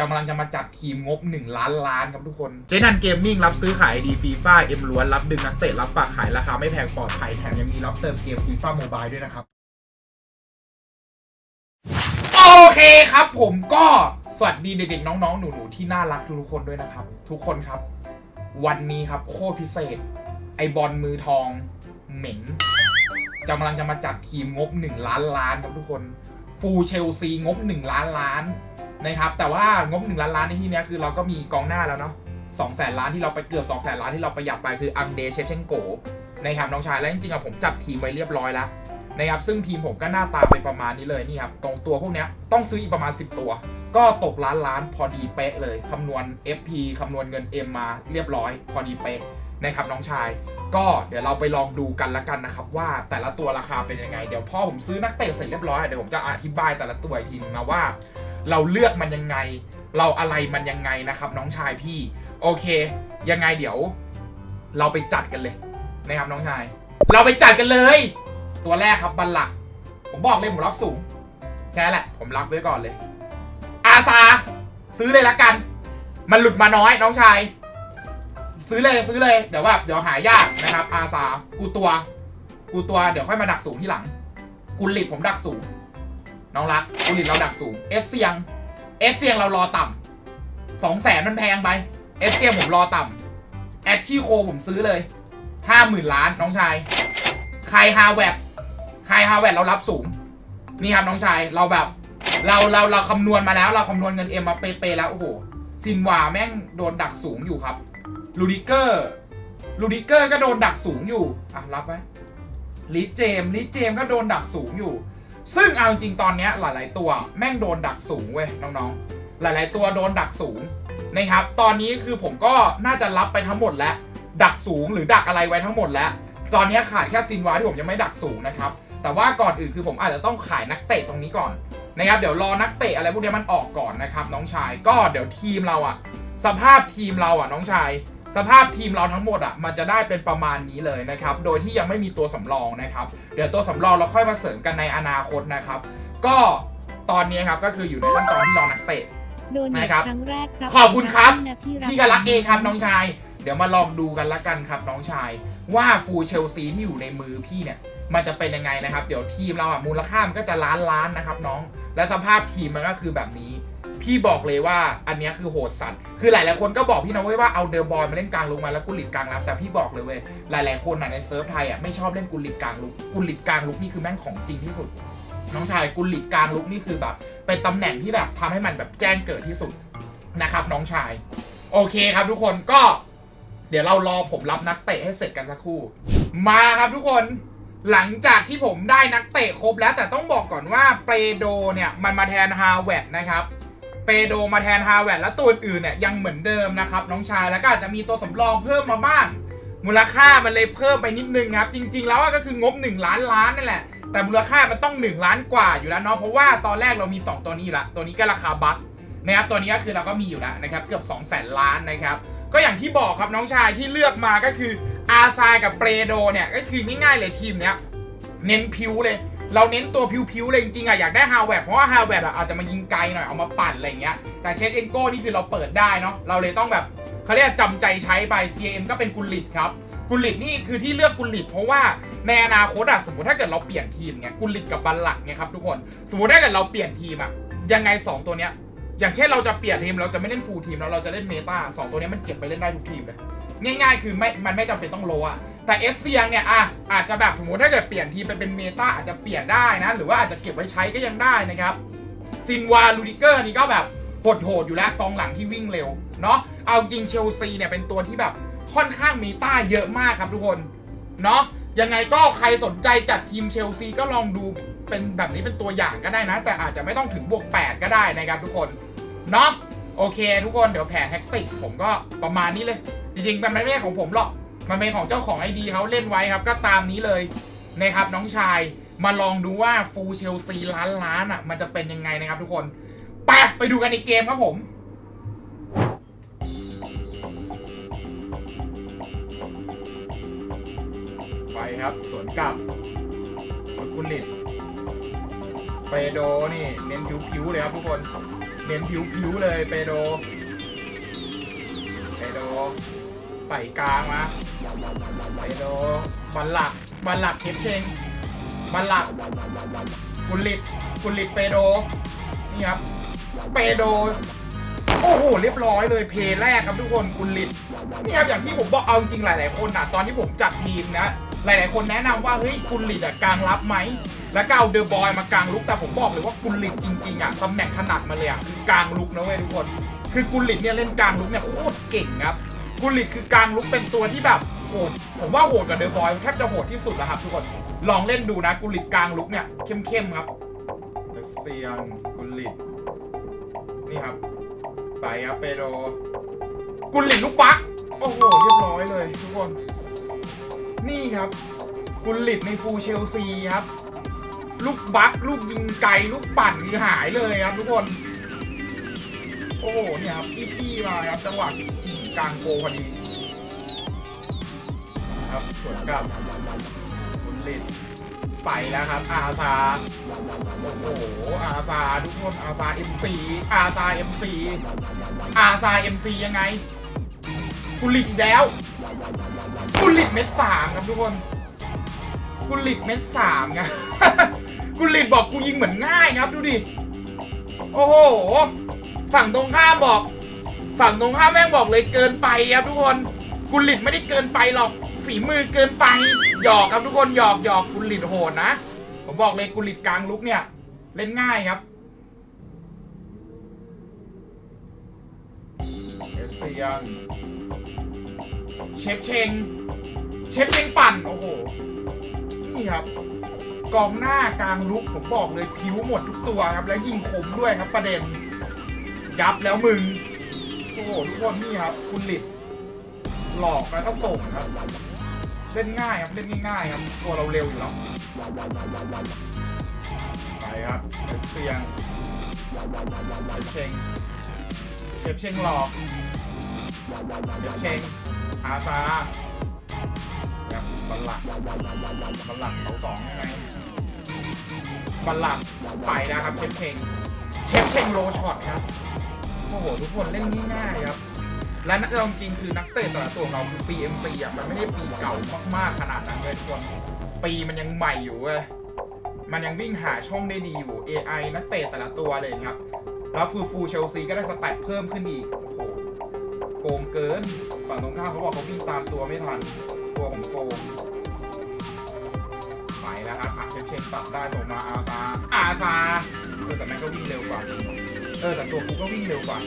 กำลังจะมาจัดทีมงบ 1 ล้านล้านครับทุกคน เจนันเกมมิ่งรับซื้อขายดีฟีฟ่าเอ็มล้วนรับดึงนักเตะรับฝากขายราคาไม่แพงปลอดภัยแถมยังมีรับเติมเกมฟีฟ่าโมบายด้วยนะครับ โอเคครับผมก็สวัสดีเด็กๆน้องๆ หนูๆที่น่ารักทุกคนด้วยนะครับ ทุกคนครับ วันนี้ครับโคตรพิเศษ ไอบอลมือทองเหม็นกำลังจะมาจัดทีมงบ 1 ล้านล้านครับทุกคน ฟูเชลซีงบ 1 ล้านล้านนะครับ แต่ว่างบ 1 ล้านล้านในที่นี้คือเราก็มีกองหน้าแล้วเนาะ2แสนล้านที่เราไปเกือบ2แสนล้านที่เราประหยัดไปคืออังเดเชฟเชนโกนะครับน้องชายแล้วจริงๆอะผมจัดทีมไว้เรียบร้อยแล้วนะครับซึ่งทีมผมก็หน้าตาไปประมาณนี้เลยนี่ครับตรงตัวพวกเนี้ยต้องซื้ออีกประมาณ 10 ตัว ก็ตกล้านล้านพอดีเป๊ะเลยคำนวณ FP คำนวณเงิน M มาเรียบร้อย พอดีเป๊ะนะครับน้องชาย ก็เดี๋ยวเราไปลองดูกันละกันนะครับ ว่าแต่ละตัวราคาเป็นยังไง เดี๋ยวพ่อผมซื้อนักเตะเสร็จเรียบร้อยเดี๋ยวผมจะอธิบายแต่ละตัวอีกทีนึงนะว่า เราเลือกมันยังไง เราอะไรมันยังไงนะครับ น้องชายพี่ โอเค ยังไงเดี๋ยว เราไปจัดกันเลยนะครับน้องชาย เราไปจัดกันเลย ตัวแรกครับบัลลักผมบอกเลยผมรับสูงแค่นั้นแหละ ผมรับไว้ก่อนเลย อาซา ซื้อเลยละกัน มันหลุดมาน้อยน้องชาย ซื้อเลยซื้อเลยเดี๋ยวแบบเดี๋ยวหายากนะครับ อาซากูตัว กูตัวเดี๋ยวค่อยมาดักสูงที่หลังกุลิตผมดักสูง น้องรักกุลิตเราดักสูงเอสเซียงเอสเซียงเรารอต่ำสองแสนมันแพงไปเอสเซียงผมรอต่ำแอชชี่โคผมซื้อเลยห้าหมื่นล้านน้องชายใครฮาแวดใครฮาแวดเรารับสูง นี่ครับน้องชายเราแบบ เราเราเราคำนวณมาแล้ว เราคำนวณเงินเอ็มมาเป๊ะๆแล้วโอ้โหซินวาแม่งโดนดักสูงอยู่ครับ ลูดิเกอร์ลูดิเกอร์ก็โดนดักสูงอยู่ อะ รับไว้ลิเจมลิเจมก็โดนดักสูงอยู่ ซึ่งเอาจริงตอนเนี้ยหลาย ๆ ตัวแม่งโดนดักสูงเว้ยน้องๆ หลาย ๆ ตัวโดนดักสูงนะครับ ตอนนี้คือผมก็น่าจะรับไปทั้งหมดแล้ว ดักสูงหรือดักอะไรไว้ทั้งหมดแล้ว ตอนนี้ขาดแค่ซินวาที่ผมยังไม่ดักสูงนะครับ แต่ว่าก่อนอื่นคือผมอาจจะต้องขายนักเตะตรงนี้ก่อนนะครับ เดี๋ยวรอนักเตะอะไรพวกนี้มันออกก่อนนะครับน้องชาย ก็เดี๋ยวทีมเราอะ สภาพทีมเราอะน้องชาย สภาพทีมเราทั้งหมดอะมันจะได้เป็นประมาณนี้เลยนะครับ โดยที่ยังไม่มีตัวสำรองนะครับ เดี๋ยวตัวสำรองเราค่อยมาเสริมกันในอนาคตนะครับ ก็ตอนนี้ครับก็คืออยู่ในขั้นตอนที่รอนักเตะ โดนนะครับครั้งแรกครับขอบคุณครับนะพี่ก็รักเองครับน้องชาย เดี๋ยวมาลองดูกันละกันครับน้องชาย ว่าฟูลเชลซีที่อยู่ในมือพี่เนี่ย มันจะเป็นยังไงนะครับ เดี๋ยวทีมเราอะมูลค่ามันก็จะล้านล้านนะครับน้อง และสภาพทีมมันก็คือแบบนี้ พี่บอกเลยว่าอันนี้คือโหดสัตว์คือหลายๆคนก็บอกพี่นะเว้ยว่าเอาเดอร์บอยมาเล่นกลางลุกมาแล้วกุลิตกลางรับแต่พี่บอกเลยเว้ยหลายๆคนในเซิร์ฟไทยอะไม่ชอบเล่นกุลิตกลางลุกกุลิตกลางลุกนี่คือแม่งของจริงที่สุด น้องชายกุลิตกลางลุกนี่คือแบบเป็นตำแหน่งที่แบบทำให้มันแบบแจ้งเกิดที่สุดนะครับน้องชาย โอเคครับทุกคนก็ เดี๋ยวเรารอผมรับนักเตะให้เสร็จกันสักครู่ มาครับทุกคนหลังจากที่ผมได้นักเตะครบแล้วแต่ต้องบอกก่อนว่าเปโดเนี่ย มันมาแทนฮาเวดนะครับ เปโดมาแทนฮาเวดและตัวอื่นเนี่ยยังเหมือนเดิมนะครับน้องชายแล้วก็อาจจะมีตัวสำรองเพิ่มมาบ้าง มูลค่ามันเลยเพิ่มไปนิดนึงครับ จริง ๆ แล้วก็คืองบ 1 ล้านล้านนั่นแหละ แต่มูลค่ามันต้อง 1 ล้านกว่าอยู่แล้วเนาะเพราะว่าตอนแรกเรามี 2 ตัวนี้อยู่แล้วตัวนี้ก็ราคาบัคนะครับตัวนี้ก็คือเราก็มีอยู่แล้วนะครับเกือบ 2 0 0แสนล้านนะครับก็อย่างที่บอกครับน้องชายที่เลือกมาก็คืออาซายกับเปโดเนี่ยก็คือง่ายๆเลยทีมเนี้ยเน้นพิวเลย เราเน้นตัวพิวๆเลยจริงๆอะอยากได้ฮาวเวดเพราะว่าฮาวเวดอะอาจจะมายิงไกลหน่อยเอามาปั่นอะไรเงี้ยแต่เชฟเอ็นโก้นี่คือเราเปิดได้เนาะเราเลยต้องแบบเขาเรียกจำใจใช้ไป CM ก็เป็นกุลิตครับกุลิตนี่คือที่เลือกกุลิตเพราะว่าในอนาคตอะสมมติถ้าเกิดเราเปลี่ยนทีมเนี่ยกุลิตกับบัลลักเนี่ยครับทุกคนสมมติถ้าเกิดเราเปลี่ยนทีมอะยังไงสองตัวเนี้ยอย่างเช่นเราจะเปลี่ยนทีมเราจะไม่เล่นฟูลทีมแล้วเราจะเล่นเมตาสองตัวนี้มันเก็บไปเล่นได้ทุกทีมเลยง่ายๆ คือไม่มันไม่จำเป็นต้องโลอะ แต่เอสเซียงเนี่ยอะอาจจะแบบสมมติถ้าเกิดเปลี่ยนทีไปเป็นเมตาอาจจะเปลี่ยนได้นะ หรือว่าอาจจะเก็บไว้ใช้ก็ยังได้นะครับซินวาลูดิเกอร์นี่ก็แบบโหดๆอยู่แล้วกองหลังที่วิ่งเร็วเนาะเอาจริงเชลซีเนี่ยเป็นตัวที่แบบค่อนข้างเมตาเยอะมากครับทุกคนเนาะยังไงก็ใครสนใจจัดทีมเชลซีก็ลองดูเป็นแบบนี้เป็นตัวอย่างก็ได้นะ แต่อาจจะไม่ต้องถึงบวก 8 ก็ได้นะครับทุกคนเนาะโอเค ทุกคนเดี๋ยวแผนแท็กติกผมก็ประมาณนี้เลย จริงๆมันไม่ใช่ของผมหรอก มันเป็นของเจ้าของไอดีเขาเล่นไว้ครับ ก็ตามนี้เลยนะครับน้องชายมาลองดูว่าฟูเชลซีล้านล้านอะ มันจะเป็นยังไงนะครับทุกคนไปไปดูกันในเกมครับผมไปครับสวนกลับกุลิตเปโดนี่ เน้นผิวๆเลยครับทุกคน เน้นผิวๆเลยเปโดเปโด ใส่กลางมาเปโดบัลหลักบัลหลักเชฟเชงบัลหลักกุลิตกุลิตเปโดนี่ครับเปโดโอ้โหเรียบร้อยเลยเพย์แรกครับทุกคนกุลิตนี่ครับอย่างที่ผมบอกเอาจริงหลาย ๆ คนอะตอนที่ผมจัดทีมนะหลาย ๆ คนแนะนำว่าเฮ้ยกุลิตอะกลางรับไหมแล้วก็เอาเดอะบอยมากลางลุกแต่ผมบอกเลยว่ากุลิตจริงๆอะตำแหน่งถนัดมาเลยอะคือกลางลุกนะเว้ยทุกคน คือกุลิตเนี่ยเล่นกลางลุกเนี่ยโคตรเก่งครับ กุลิตคือกลางลุกเป็นตัวที่แบบโหดผมว่าโหดกว่าเดอะบอยแทบจะโหดที่สุดแล้วครับทุกคนลองเล่นดูนะกุลิตกลางลุกเนี่ยเข้มๆครับเซียงกุลิตนี่ครับไปครับเปโดกุลิตลูกปักโอ้โหเรียบร้อยเลย ทุกคน นี่ครับ กุลิตในฟูลเชลซีครับ ลูกบักลูกยิงไกลลูกปั่นคือหายเลยครับทุกคน โอ้โหเนี่ยครับจี้มาครับจังหวะ กลางโกพอดีครับสวนกลับกุลิตไปแล้วครับ อาซาโอ้โหอาซาทุกคนอาซา MC อาซา MC อาซา MC ยังไงกุลิตอีกแล้วกุลิตเม็ดสามครับทุกคนกุลิตเม็ดสามไงกุลิตบอกกูยิงเหมือนง่ายครับดูดิโอ้โห ฝั่งตรงข้ามบอก ฝั่งตรงข้ามแม่งบอกเลยเกินไปครับทุกคนกุลิตไม่ได้เกินไปหรอกฝีมือเกินไปหยอกครับทุกคนหยอกหยอกกุลิตโหดนะผมบอกเลยกุลิตกลางลุกเนี่ย เล่นง่ายครับเอเซียงเชฟเชงเชฟเชงปั่นโอ้โหนี่ครับกองหน้ากลางลุกผมบอกเลยผิวหมดทุกตัวครับ และยิงคมด้วยครับประเด็น ยับแล้วมึง อ้โหทุกคนนี่ครับคุณหลิดหลอกแล้วก็ส่งครับ เล่นง่ายครับ เล่นง่ายๆครับตัวเราเร็วอยู่แล้วไปครับเสเซียงเชฟเชงเชฟเชงหลอกเชฟเชงอาซาครับบัลลักบัลลักเสาสองยังไงบัลลักไปแล้วครับเชฟเชงเชฟเชงโลช็อตครับ โอ้โหทุกคนเล่นง่ายๆครับ และนักเอาจริงคือนักเตะแต่ละตัวของเราคือปี MC อะมันไม่ได้ปีเก่ามากๆขนาดนั้นเลยทุกคนปีมันยังใหม่อยู่เว้ยมันยังวิ่งหาช่องได้ดีอยู่ AI นักเตะแต่ละตัวเลยครับ แล้วฟูฟูเชลซีก็ได้สแตทเพิ่มขึ้นอีก โอ้โห โกงเกิน ฝั่งตรงข้ามเขาบอกเขาวิ่งตามตัวไม่ทัน ตัวผมโกงไปแล้วครับอะเชฟเชนตัดได้ส่งมาอาซาอาซาเออแต่แม่งก็วิ่งเร็วกว่า เออแต่ตัวกูก็วิ่งเร็วกว่า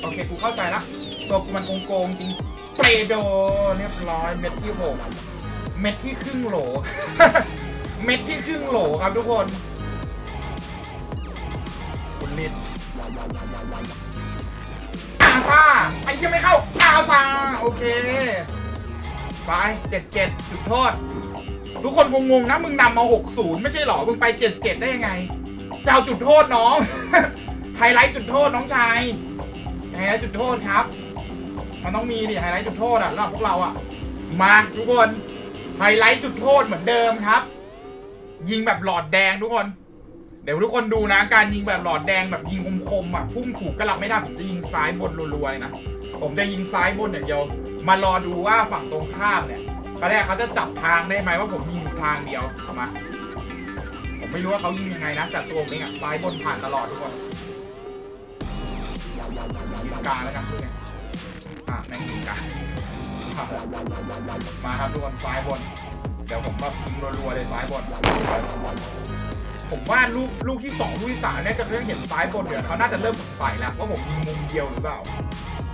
โอเคกูเข้าใจละ ตัวกูมันโกงๆจริงเปโดเรียบร้อยเม็ดที่หกเม็ดที่ครึ่งโหล เม็ดที่ครึ่งโหลครับทุกคนคุณลินอาซาไอ้ยังไม่เข้าอาซาโอเคไปเจ็ดเจ็ดจุดโทษ ทุกคนคงงงนะ มึงนำมาหกศูนย์ไม่ใช่หรอ มึงไปเจ็ดเจ็ดได้ยังไง เจ้าจุดโทษน้อง ไฮไลท์จุดโทษน้องชายไฮไลท์จุดโทษครับ มันต้องมีดิไฮไลท์จุดโทษอะสำหรับพวกเราอะ มาทุกคนไฮไลท์จุดโทษเหมือนเดิมครับ ยิงแบบหลอดแดงทุกคน เดี๋ยวทุกคนดูนะ การยิงแบบหลอดแดงแบบยิงคมๆอะพุ่งถูกก็รับไม่ได้ผมจะยิงซ้ายบนรัวๆนะผมจะยิงซ้ายบนอย่างเดียว มารอดูว่าฝั่งตรงข้ามเนี่ยตอนแรกเขาจะจับทางได้ไหมว่าผมยิงอยู่ทางเดียวมาผมไม่รู้ว่าเขายิงยังไงนะแต่ตัวผมเองอะซ้ายบนผ่านตลอดทุกคน ยิงกลางแล้วกันทุกคนอะแม่งยิงกลางมาครับทุกคนซ้ายบน เดี๋ยวผมแบบยิงรัวๆเลยซ้ายบน ผมว่าลูกลูกที่สองลูกที่สามเนี่ยจะเริ่มเห็นซ้ายบนเดี๋ยวเขาน่าจะเริ่มสงสัยแล้วว่าผมยิงมุมเดียวหรือเปล่า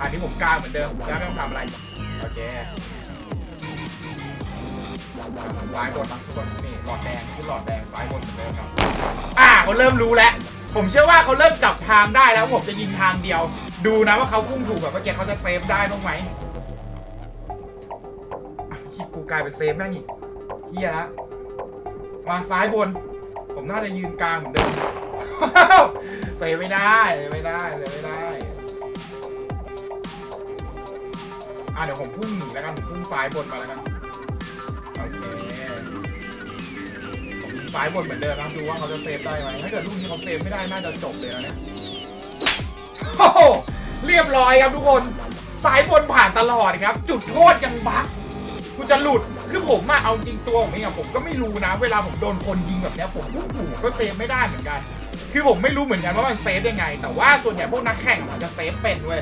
อันนี้ผมกลางเหมือนเดิมแล้วไม่ต้องทำอะไรโอเคซ้ายบนนะทุกคนนี่หลอดแดงคือหลอดแดงซ้ายบนเหมือนเดิมครับ อ่าเขาเริ่มรู้แล้ว ผมเชื่อว่าเขาเริ่มจับทางได้แล้วผมจะยิงทางเดียว ดูนะว่าเขาพุ่งถูกแบบเมื่อกี้เขาจะเซฟได้บ้างไหมคิดกูกลายเป็นเซฟแม่งอีกเฮียละมาซ้ายบน ผมน่าจะยืนกลางเหมือนเดิมเซฟไม่ได้เซฟไม่ได้เซฟไม่ได้อะเดี๋ยวผมพุ่งหนีแล้วกันผมพุ่งซ้ายบนมาแล้วกัน ผมยิงซ้ายบนเหมือนเดิมนะดูว่าเขาจะเซฟได้ไหมถ้าเกิดลูกนี้เขาเซฟไม่ได้น่าจะจบเลยนะเนี่ยร้อยครับทุกคนสายบนผ่านตลอดครับ จุดโทษยังบักกูจะหลุดคือผมอะเอาจริงตัวผมเองอะผมก็ไม่รู้นะ เวลาผมโดนคนยิงแบบเนี้ยผมพูดถูกก็เซฟไม่ได้เหมือนกัน คือผมไม่รู้เหมือนกันว่ามันเซฟยังไง แต่ว่าส่วนใหญ่พวกนักแข่งมันจะเซฟเป็นเว้ย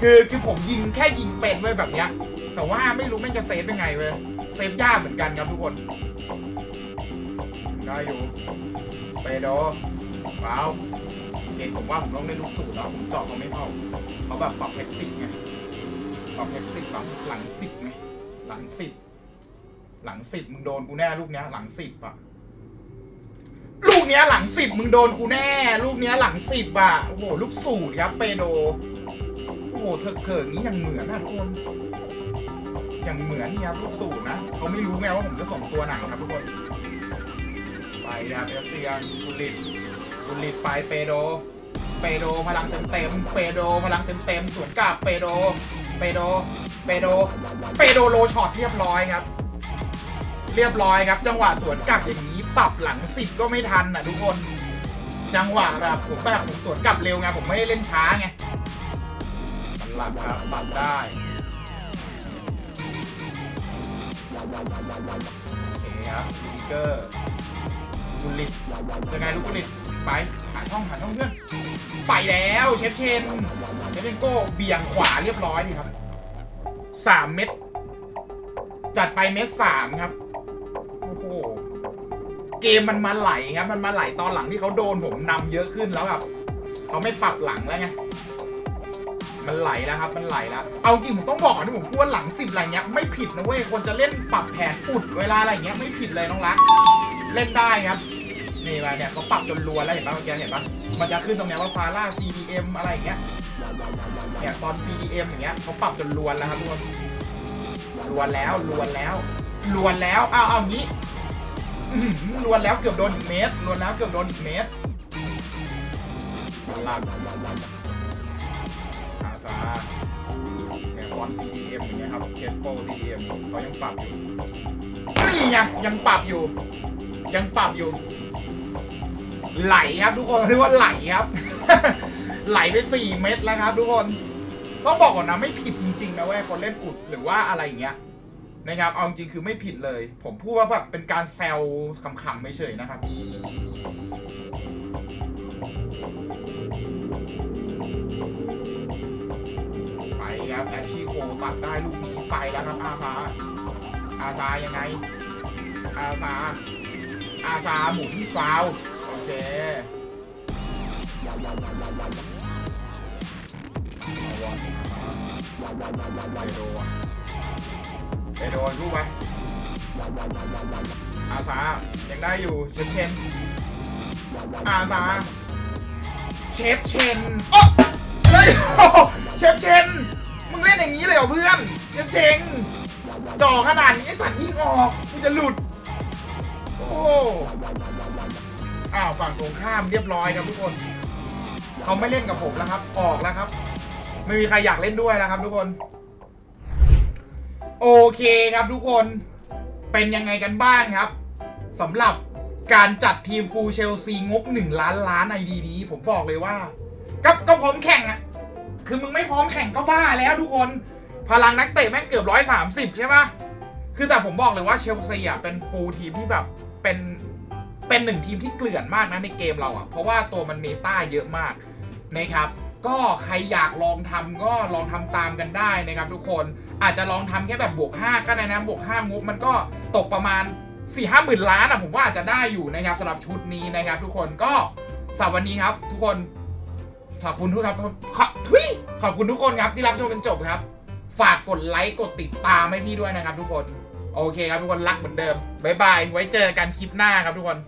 คือคือผมยิงแค่ยิงเป็นเว้ยแบบเนี้ยแต่ว่าไม่รู้แม่งจะเซฟยังไงเว้ยเซฟยากเหมือนกันครับทุกคน ได้อยู่เปโดว้าวโอเคผมว่าผมต้องเล่นลูกสูตรแล้วผมเจาะเขาไม่เข้าเขาแบบปรับแท็กติกไงปรับแท็กติกแบบหลังสิบไงหลังสิบหลังสิบมึงโดนกูแน่ลูกเนี้ย หลังสิบอะลูกเนี้ยหลังสิบมึงโดนกูแน่ ลูกเนี้ยหลังสิบอะโอ้โหลูกสูตรครับเปโดโอ้โหเถอเขิงนี้ยังเหมือนนะทุกคนยังเหมือนเนี่ยครับลูกสูตรนะเขาไม่รู้ไงว่าผมจะส่งตัวไหนครับทุกคน ไปครับเอเซียนกุลิตกุลิตไปเปโด เปโดพลังเต็มเต็มเปโดพลังเต็มเต็มสวนกลับเปโด เปโด เปโด เปโดโลช็อตเรียบร้อยครับ เรียบร้อยครับ จังหวะสวนกลับอย่างนี้ปรับหลังสิบก็ไม่ทันอะทุกคน จังหวะแบบผมแบบผมสวนกลับเร็วไงผมไม่ได้เล่นช้าไงมันหลับครับปรับได้โอเคครับลิงเกอร์ กุลิตยังไงลูกกุลิตไปหาช่องหาช่องเพื่อนไปแล้วเชฟเชนเชฟเชนโก้เบี่ยงขวาเรียบร้อยดีครับสามเม็ดจัดไปเม็ดสามครับโอ้โหเกมมันมาไหลครับ มันมาไหลตอนหลังที่เขาโดนผมนำเยอะขึ้นแล้วแบบเขาไม่ปรับหลังแล้วไงมันไหลแล้วครับ มันไหลแล้ว เอาจริงผมต้องบอกก่อนที่ผมพูดว่าหลังสิบอะไรเงี้ยไม่ผิดนะเว้ยควรจะเล่นปรับแผนอุดเวลาอะไรเงี้ยไม่ผิดเลยน้องรัก เล่นได้ครับนี่มาเนี่ยเขาปรับจนรวนแล้วเห็นป่ะเมื่อกี้เห็นปะมันจะขึ้นตรงเนี้ยว่าฟาร่า CDM อะไรอย่างเงี้ยเนี่ยตอน CDM อย่างเงี้ยเขาปรับจนรวนแล้วครับทุกคนรวนแล้วรวนแล้วรวนแล้วอ้าวเอางี้อื้อหือรวนแล้วเกือบโดนอีกเมตรรวนแล้วเกือบโดนอีกเมตรลักอาซาเนี่ยฟอน CDM อย่างเงี้ยครับเคสโป CDM เขายังปรับอยู่ นี่ไงยังปรับอยู่ ยังปรับอยู่ ไหลครับทุกคนเรียกว่าไหลครับ ไหลไปสี่เม็ดแล้วครับทุกคนต้องบอกก่อนนะไม่ผิดจริงๆนะเว้ยคนเล่นอุดหรือว่าอะไรอย่างเงี้ยนะครับเอาจริงคือไม่ผิดเลย ผมพูดว่าแบบเป็นการแซวขำๆไม่เฉยนะครับ ไปครับแอชชี่โคตัดได้ลูกนี้ไปแล้วครับอาซา อาซายังไง อาซา อาซาหมุนฟาวโอเคไปโดอะไปโดนลูกไปอาซายังได้อยู่เชฟเชนอาซาเชฟเชนโอ้เฮ้ยเชฟเชนมึงเล่นอย่างนี้เลยเหรอเพื่อนเชฟเชง จ่อขนาดนี้ไอสัตว์ยิงออกกูจะหลุด โอ้อ้าวฝั่งตรงข้ามเรียบร้อยครับทุกคน เขาไม่เล่นกับผมแล้วครับ ออกแล้วครับ ไม่มีใครอยากเล่นด้วยแล้วครับ ทุกคน โอเคครับทุกคน เป็นยังไงกันบ้างครับสำหรับการจัดทีมฟูลเชลซีงบ 1 ล้านล้านไอดีนี้ ผมบอกเลยว่าก็ก็พร้อมแข่งอะคือมึงไม่พร้อมแข่งก็บ้าแล้วทุกคน พลังนักเตะแม่งเกือบร้อยสามสิบใช่ปะคือแต่ผมบอกเลยว่าเชลซีอะเป็นฟูลทีมที่แบบเป็นเป็นหนึ่งทีมที่เกลื่อนมากนะในเกมเราอะ เพราะว่าตัวมันเมตาเยอะมากนะครับ ก็ใครอยากลองทำก็ลองทำตามกันได้นะครับทุกคนอาจจะลองทำแค่แบบบวก 5 ก็ได้นะบวก5งบมันก็ตกประมาณ 4 5 หมื่นล้านอะผมว่าอาจจะได้อยู่นะครับสำหรับชุดนี้นะครับ ทุกคนก็สำหรับวันนี้ครับ ทุกคนขอบคุณทุกครับขอบทุยขอบคุณทุกคนครับที่รับชมจนจบครับ ฝากกดไลค์กดติดตามให้พี่ด้วยนะครับทุกคน โอเคครับทุกคนรักเหมือนเดิมบ๊ายบายไว้เจอกันคลิปหน้าครับทุกคน